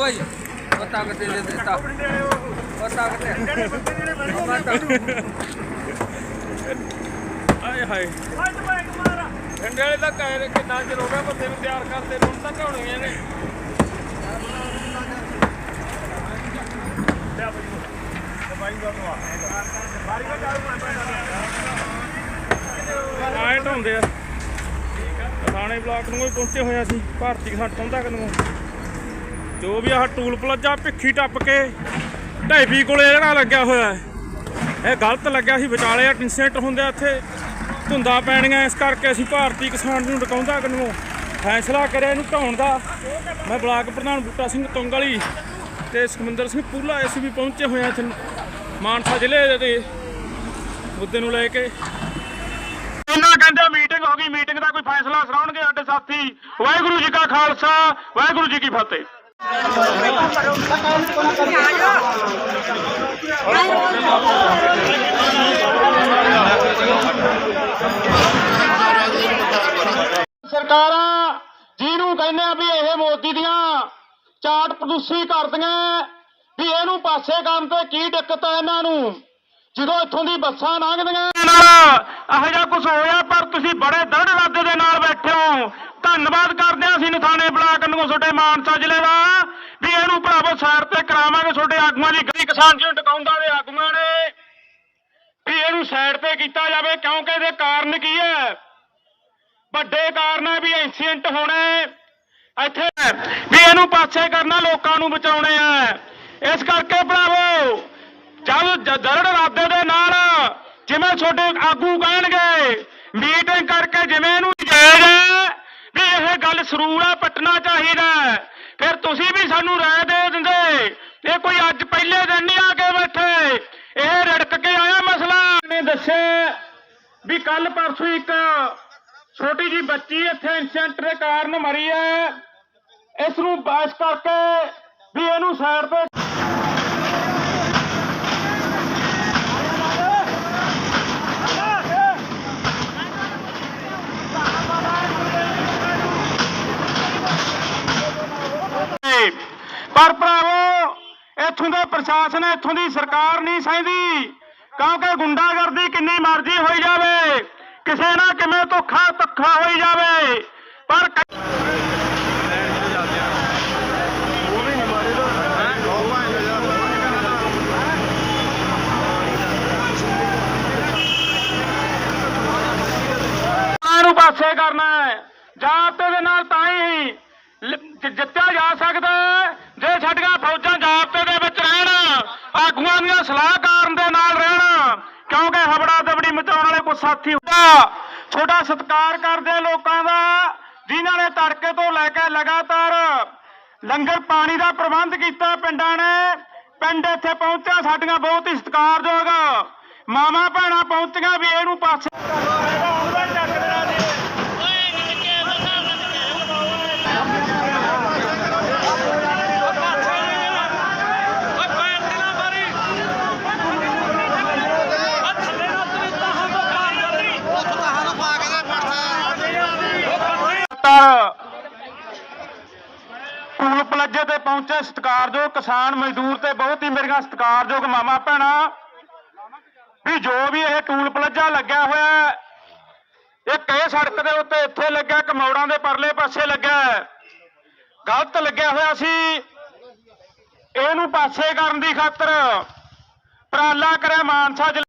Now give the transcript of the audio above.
ਬਾਈ ਉਹ ਤਾਕਤ ਦੇ ਦੇ ਦਿੱਤਾ। ਉਹ ਤਾਕਤ ਹੈ। ਉਹ ਤਾਕਤ ਆਏ ਹਾਏ। ਠੰਡੇ ਵਾਲੇ ਤਾਂ ਕਹਿ ਕਿੰਨਾ ਚਿਰ ਹੋ ਗਿਆ ਬੰਦੇ ਨੂੰ ਤਿਆਰ ਕਰਦੇ ਨੂੰ ਤਾਂ ਢਾਉਣੀਆਂ ਨੇ। ਆਏ ਢਾਉਂਦੇ ਆ। ਥਾਣੇ ਬਲਾਕ ਨੂੰ ਵੀ ਪਹੁੰਚੇ ਹੋਇਆ ਸੀ ਭਾਰਤੀ ਘਾਟ ਪਹੁੰਚਦਾ ਕਦੋਂ ਜੋ ਵੀ ਆਹ ਟੂਲ ਪਲਾਜ਼ਾ ਭਿੱਖੀ ਟੱਪ ਕੇ ਢੈਬੀ ਕੋਲੇ ਜਿਹੜਾ ਲੱਗਿਆ ਹੋਇਆ ਹੈ, ਇਹ ਗਲਤ ਲੱਗਿਆ ਸੀ, ਵਿਚਾਲੇ ਆ ਇਨਸੀਡੈਂਟ ਹੁੰਦੇ ਇੱਥੇ, ਧੁੰਦਾ ਪੈਣੀਆਂ, ਇਸ ਕਰਕੇ ਅਸੀਂ ਭਾਰਤੀ ਕਿਸਾਨ ਨੂੰ ਡਕਾਉਂਦਾ ਕਿਨੂੰ, ਫੈਸਲਾ ਕਰਿਆ ਇਹਨੂੰ ਢਾਉਣ ਦਾ। ਮੈਂ ਬਲਾਕ ਪ੍ਰਧਾਨ ਬੂਟਾ ਸਿੰਘ ਤੁੰਗਲੀ ਤੇ ਸੁਖਮਿੰਦਰ ਸਿੰਘ ਪੂਲਾ ਇਸ ਵੀ ਪਹੁੰਚੇ ਹੋਏ ਆ ਇੱਥੇ ਮਾਨਸਾ ਜ਼ਿਲ੍ਹੇ ਦੇ ਮੁੱਦੇ ਨੂੰ ਲੈ ਕੇ। ਇਹਨਾਂ ਕਹਿੰਦੇ ਮੀਟਿੰਗ ਹੋ ਗਈ ਮੀਟਿੰਗ ਦਾ ਕੋਈ ਫੈਸਲਾ ਸੁਣਾਉਣਗੇ ਸਾਡੇ ਸਾਥੀ। ਵਾਹਿਗੁਰੂ ਜੀ ਕਾ ਖਾਲਸਾ, ਵਾਹਿਗੁਰੂ ਜੀ ਕੀ ਫਤਿਹ। ਸਰਕਾਰਾਂ ਜਿਹਨੂੰ ਕਹਿੰਦੇ ਆ ਵੀ ਇਹ ਮੋਦੀ ਦੀਆਂ ਚਾਟ ਪ੍ਰਦੂਸ਼ੀ ਕਰਦੀਆਂ ਵੀ ਇਹਨੂੰ ਪਾਸੇ ਕਰਨ ਤੇ ਕੀ ਦਿੱਕਤ ਆ ਇਹਨਾਂ ਨੂੰ? ਜਦੋਂ ਇੱਥੋਂ ਦੀ ਬੱਸਾਂ ਲੰਘਦੀਆਂ। ਇਹੋ ਜਿਹਾ ਕੁਝ ਹੋਇਆ, ਪਰ ਤੁਸੀਂ ਬੜੇ ਦ੍ਰਿੜ ਇਰਾਦੇ ਦੇ ਨਾਲ ਬੈਠੇ ਹੋ। ਧੰਨਵਾਦ ਕਰਦੇ ਹਾਂ ਅਸੀਂ ਨਥਾਣੇ ਬਲਾਕ ਨੂੰ, ਤੁਹਾਡੇ ਮਾਨਸਾ ਜ਼ਿਲ੍ਹੇ ਦਾ, ਵੀ ਇਹਨੂੰ ਭਰਾਵੋ ਸਾਈਡ ਤੇ ਕਰਾਵਾਂਗੇ ਤੁਹਾਡੇ ਆਗੂਆਂ ਦੀ। ਗਰੀ ਕਿਸਾਨ ਜੀ ਟਿਕਾਉਂਦਾ ਦੇ ਆਗੂਆਂ ਨੇ? ਵੀ ਇਹਨੂੰ ਸਾਈਡ ਤੇ ਕੀਤਾ ਜਾਵੇ ਕਿਉਂਕਿ ਇਹਦੇ ਕਾਰਨ ਕੀ ਹੈ? ਵੱਡੇ ਕਾਰਨ ਹੈ ਵੀ ਐਕਸੀਡੈਂਟ ਹੋਣੇ ਇੱਥੇ ਵੀ ਇਹਨੂੰ ਪਾਸੇ ਕਰਨਾ, ਲੋਕਾਂ ਨੂੰ ਬਚਾਉਣੇ ਆ। ਇਸ ਕਰਕੇ ਭਰਾਵੋ, ਜਦ ਜ- ਦਰੜ ਇਰਾਦੇ ਦੇ ਨਾਲ ਜਿਵੇਂ ਤੁਹਾਡੇ ਆਗੂ ਕਹਿਣਗੇ ਮੀਟਿੰਗ ਕਰਕੇ ਜਿਵੇਂ ਇਹਨੂੰ ਜਾਇਜ਼ ਗੱਲ ਸਰੂੜਾ ਪਟਣਾ ਚਾਹੀਦਾ ਫਿਰ ਤੁਸੀਂ ਵੀ ਸਾਨੂੰ ਰਾਏ ਦੇ ਦਿੰਦੇ। ਇਹ ਕੋਈ ਅੱਜ ਪਹਿਲੇ ਦਿਨ ਨਹੀਂ ਆ ਕੇ ਬੈਠੇ, ਇਹ ਰੜਕ ਕੇ ਆਇਆ ਮਸਲਾ। ਨੇ ਦੱਸਿਆ ਵੀ ਕੱਲ ਪਰਸੋਂ ਇੱਕ ਛੋਟੀ ਜੀ ਬੱਚੀ ਇੱਥੇ ਇਨਸੀਡੈਂਟ ਦੇ ਕਾਰਨ ਮਰੀ ਹੈ। ਇਸ ਨੂੰ ਬਾਸ ਕਰਕੇ ਵੀ ਇਹਨੂੰ ਸਾਈਡ ਤੇ ਪਰ ਭਰਾਵੋ, ਇੱਥੋਂ ਦੇ ਪ੍ਰਸ਼ਾਸਨ ਇੱਥੋਂ ਦੀ ਸਰਕਾਰ ਨਹੀਂ ਸਹਿੰਦੀ। ਕਿਉਂਕਿ ਗੁੰਡਾਗਰਦੀ ਕਿੰਨੀ ਮਰਜ਼ੀ ਹੋਈ ਜਾਵੇ, ਕਿਸੇ ਨਾ ਕਿਵੇਂ ਧੋਖਾ ਧੱਕਾ ਹੋਈ ਜਾਵੇ। ਪਰ ਪਾਸੇ ਕਰਨਾ ਹੈ। ਜਾਬਤੇ ਦੇ ਨਾਲ ਤਾਂ ਹੀ ਜਿੱਤਿਆ ਜਾ ਸਕਦਾ ਹੈ ਜੇ ਸਾਡੀਆਂ ਫੌਜਾਂ ਜਾਬਤੇ ਦੇ ਵਿੱਚ ਰਹਿਣ ਆਗੂਆਂ ਸਲਾਹਕਾਰ ਦੇ ਨਾਲ ਰਹਿਣ, ਕਿਉਂਕਿ ਹਬੜਾ ਦਬੜੀ ਮਚਾਉਣ ਵਾਲੇ ਕੋਈ ਸਾਥੀ ਹੁੰਦਾ। ਛੋਟਾ ਸਤਿਕਾਰ ਕਰਦੇ ਲੋਕਾਂ ਦਾ, ਜਿਨ੍ਹਾਂ ਨੇ ਤੜਕੇ ਤੋਂ ਲੈ ਕੇ ਲਗਾਤਾਰ ਲੰਗਰ ਪਾਣੀ ਦਾ ਪ੍ਰਬੰਧ ਕੀਤਾ ਪਿੰਡਾਂ ਨੇ, ਪਿੰਡ ਇੱਥੇ ਪਹੁੰਚਿਆ, ਸਾਡੀਆਂ ਬਹੁਤ ਹੀ ਸਤਿਕਾਰਯੋਗ ਮਾਮਾ ਭੈਣਾਂ ਪਹੁੰਚੀਆਂ ਵੀ ਇਹਨੂੰ ਪਾਸੇ ਤਰ ਟੂਲ ਪਲਾਜੇ ਤੇ ਪਹੁੰਚੇ ਸਤਿਕਾਰਯੋਗ ਕਿਸਾਨ ਮਜ਼ਦੂਰ ਤੇ ਬਹੁਤ ਹੀ ਮੇਰੀਆਂ ਸਤਿਕਾਰਯੋਗ ਮਾਮਾ ਭੈਣਾ। ਵੀ ਜੋ ਵੀ ਇਹ ਟੂਲ ਪਲਾਜਾ ਲੱਗਿਆ ਹੋਇਆ ਇਹ ਇੱਕ ਸੜਕ ਦੇ ਉੱਤੇ ਇੱਥੇ ਲੱਗਿਆ ਕਮੌੜਾਂ ਦੇ ਪਰਲੇ ਪਾਸੇ ਲੱਗਿਆ ਗਲਤ ਲੱਗਿਆ ਹੋਇਆ ਸੀ। ਇਹਨੂੰ ਪਾਸੇ ਕਰਨ ਦੀ ਖਾਤਰ ਉਪਰਾਲਾ ਕਰਿਆ ਮਾਨਸਾ ਜ਼ਿਲ੍ਹੇ